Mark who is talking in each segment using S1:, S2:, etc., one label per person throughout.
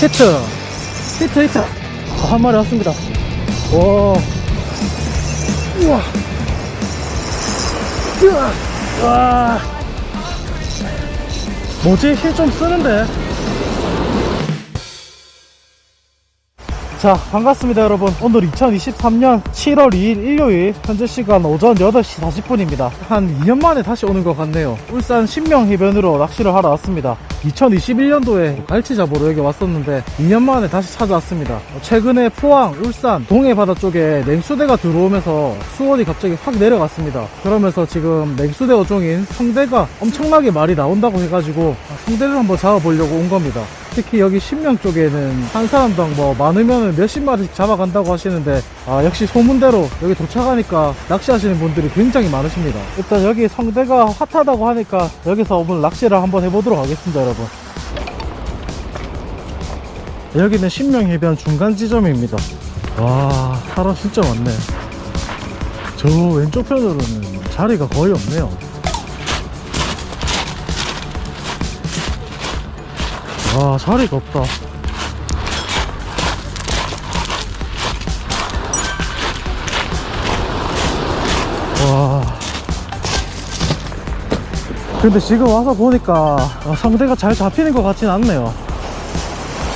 S1: 히트. 히트 히트. 아, 한 마리 왔습니다. 와. 우와. 우와. 와. 뭐지? 힐 좀 쓰는데 자 반갑습니다 여러분. 오늘 2023년 7월 2일 일요일 현재 시간 오전 8시 40분입니다. 한 2년 만에 다시 오는 것 같네요. 울산 신명 해변으로 낚시를 하러 왔습니다. 2021년도에 갈치 잡으러 여기 왔었는데 2년 만에 다시 찾아왔습니다. 최근에 포항, 울산, 동해바다 쪽에 냉수대가 들어오면서 수온이 갑자기 확 내려갔습니다. 그러면서 지금 냉수대 어종인 성대가 엄청나게 많이 나온다고 해가지고 성대를 한번 잡아보려고 온 겁니다 특히 여기 신명 쪽에는 한 사람당 뭐 많으면 몇십 마리씩 잡아간다고 하시는데 아 역시 소문대로 여기 도착하니까 낚시하시는 분들이 굉장히 많으십니다. 일단 여기 성대가 핫하다고 하니까 여기서 오늘 낚시를 한번 해보도록 하겠습니다 여러분. 여기는 신명해변 중간 지점입니다. 와 사람 진짜 많네. 저 왼쪽 편으로는 자리가 거의 없네요 와 자리가 없다. 와. 근데 지금 와서 보니까 어, 성대가 잘 잡히는 것 같진 않네요.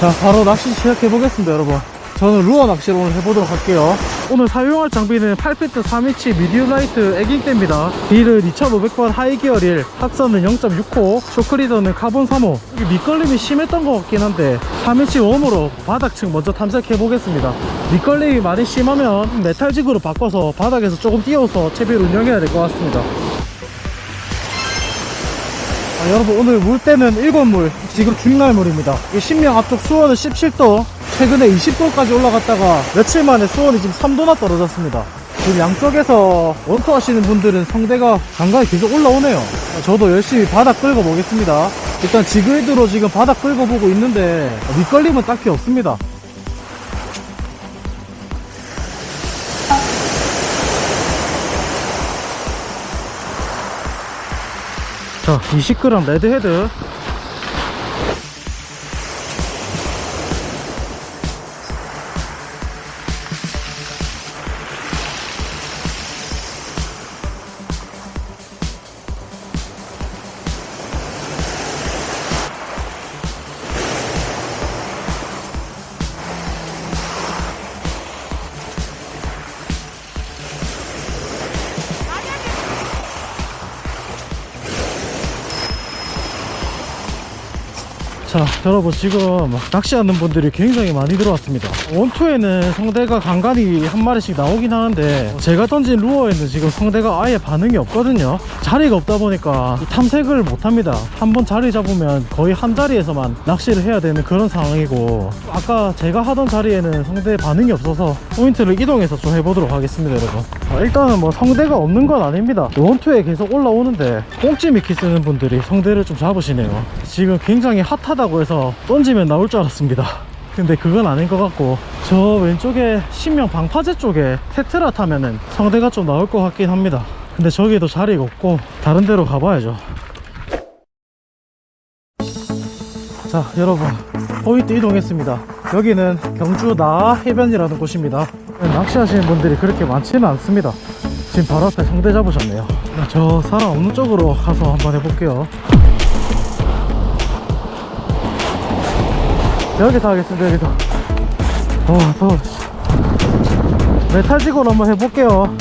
S1: 자 바로 낚시 시작해 보겠습니다 여러분 저는 루어 낚시를 오늘 해보도록 할게요. 오늘 사용할 장비는 8피트 3인치 미디움 라이트 애깅대입니다. 딜은 2500번 하이기어 릴 합선은 0.6호 쇼크리더는 카본 3호. 이게 밑걸림이 심했던 것 같긴 한데 3인치 웜으로 바닥층 먼저 탐색해 보겠습니다. 밑걸림이 많이 심하면 메탈직으로 바꿔서 바닥에서 조금 띄워서 채비를 운영해야 될 것 같습니다. 아, 여러분 오늘 물때는 7물 지금 중날물입니다. 이 신명 앞쪽 수온은 17도 최근에 20도까지 올라갔다가 며칠 만에 수온이 지금 3도나 떨어졌습니다. 지금 양쪽에서 원투 하시는 분들은 성대가 간간히 계속 올라오네요. 아, 저도 열심히 바닥 끌고 보겠습니다. 일단 지그헤드로 지금 바닥 끌고 보고 있는데 밑걸림은 딱히 없습니다. 자 20g 레드헤드 자 여러분 지금 낚시하는 분들이 굉장히 많이 들어왔습니다. 원투에는 성대가 간간히 한 마리씩 나오긴 하는데 제가 던진 루어에는 지금 성대가 아예 반응이 없거든요. 자리가 없다 보니까 이 탐색을 못합니다. 한번 자리 잡으면 거의 한 자리에서만 낚시를 해야 되는 그런 상황이고 아까 제가 하던 자리에는 성대 반응이 없어서 포인트를 이동해서 좀 해보도록 하겠습니다 여러분. 아, 일단은 뭐 성대가 없는 건 아닙니다. 원투에 계속 올라오는데 꽁찌 미끼 쓰는 분들이 성대를 좀 잡으시네요. 지금 굉장히 핫하다 고 해서 던지면 나올 줄 알았습니다. 근데 그건 아닌 것 같고 저 왼쪽에 신명 방파제 쪽에 테트라 타면은 성대가 좀 나올 것 같긴 합니다. 근데 저기도 자리가 없고 다른 데로 가봐야죠. 자 여러분 포인트 이동했습니다. 여기는 경주 나 해변이라는 곳입니다. 낚시하시는 분들이 그렇게 많지는 않습니다. 지금 바로 앞에 성대 잡으셨네요. 저 사람 없는 쪽으로 가서 한번 해볼게요 여기서 하겠습니다 여기서. 어 더워 메탈직으로 한번 해볼게요.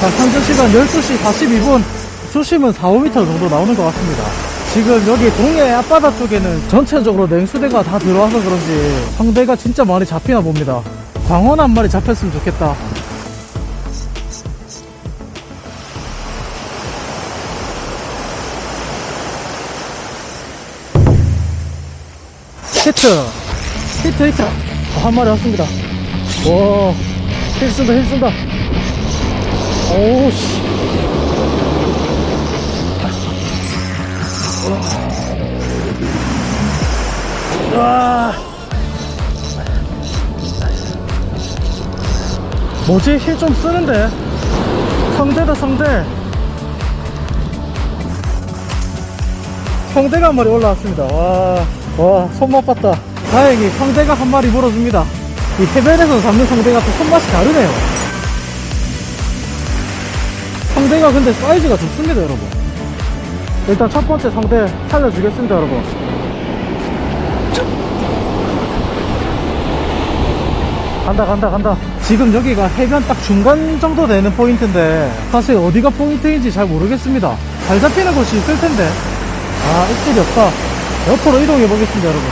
S1: 자 현재 시간 12시 42분. 수심은 4, 5m 정도 나오는 것 같습니다. 지금 여기 동해 앞바다 쪽에는 전체적으로 냉수대가 다 들어와서 그런지 성대가 진짜 많이 잡히나 봅니다. 광원 한 마리 잡혔으면 좋겠다 히트 히트 히트 어, 한 마리 왔습니다. 와 힐 쓴다 힐 쓴다. 오우씨. 와. 뭐지? 힐 좀 쓰는데? 성대다 성대. 성대가 한 마리 올라왔습니다. 와, 와, 손맛 봤다. 다행히 성대가 한 마리 물어줍니다. 이 해변에서 잡는 성대가 또 손맛이 다르네요. 성대가 근데 사이즈가 좋습니다, 여러분. 일단 첫 번째 성대 살려주겠습니다, 여러분. 간다, 간다, 간다. 지금 여기가 해변 딱 중간 정도 되는 포인트인데, 사실 어디가 포인트인지 잘 모르겠습니다. 잘 잡히는 곳이 있을 텐데. 아, 입질이 없다. 옆으로 이동해 보겠습니다, 여러분.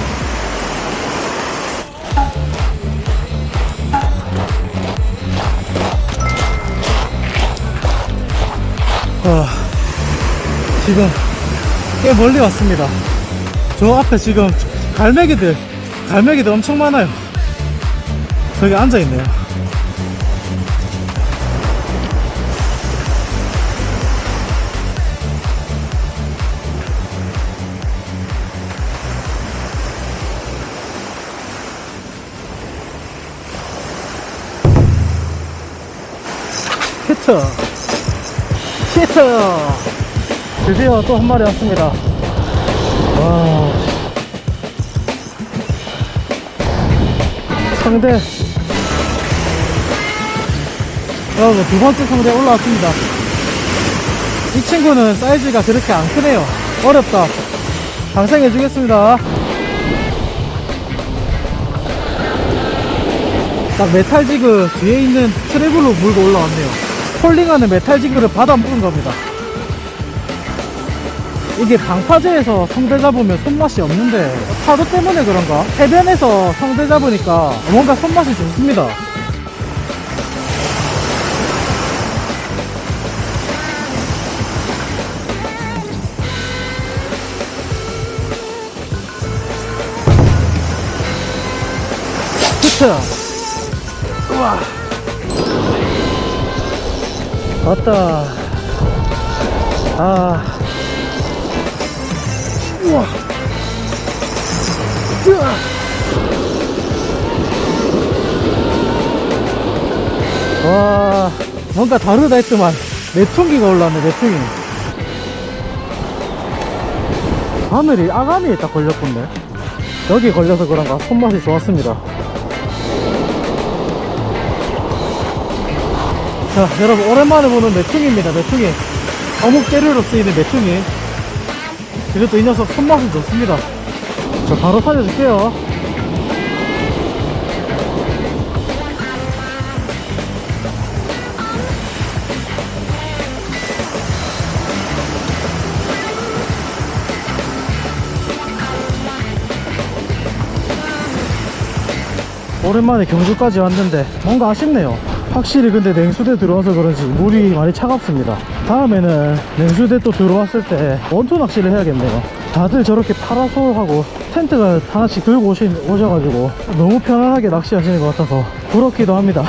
S1: 아, 지금 꽤 멀리 왔습니다. 저 앞에 지금 갈매기들, 갈매기들 엄청 많아요. 저기 앉아있네요. 히트! 히트! 드디어 또 한 마리 왔습니다. 와. 상대. 여러분, 두 번째 상대 올라왔습니다. 이 친구는 사이즈가 그렇게 안 크네요. 어렵다. 방생해 주겠습니다. 딱 메탈 지그 뒤에 있는 트랩으로 물고 올라왔네요. 폴링하는 메탈지그를 받아 먹은 겁니다. 이게 방파제에서 성대 잡으면 손맛이 없는데 파도 때문에 그런가? 해변에서 성대 잡으니까 뭔가 손맛이 좋습니다. 히트! 우와! 왔다. 아. 우와. 으아. 와, 뭔가 다르다 했더만 메퉁기가 올라왔네, 메퉁기. 바늘이 아가미에 딱 걸렸군데. 여기 걸려서 그런가 손맛이 좋았습니다. 자, 여러분, 오랜만에 보는 메퉁기입니다, 메퉁기. 어묵 재료로 쓰이는 메퉁기. 그래도 이 녀석 손맛은 좋습니다. 자, 바로 살려줄게요. 오랜만에 경주까지 왔는데 뭔가 아쉽네요 확실히 근데 냉수대 들어와서 그런지 물이 많이 차갑습니다. 다음에는 냉수대 또 들어왔을 때 원투 낚시를 해야겠네요. 다들 저렇게 파라솔하고 텐트가 하나씩 들고 오시, 오셔가지고 너무 편안하게 낚시하시는 것 같아서 부럽기도 합니다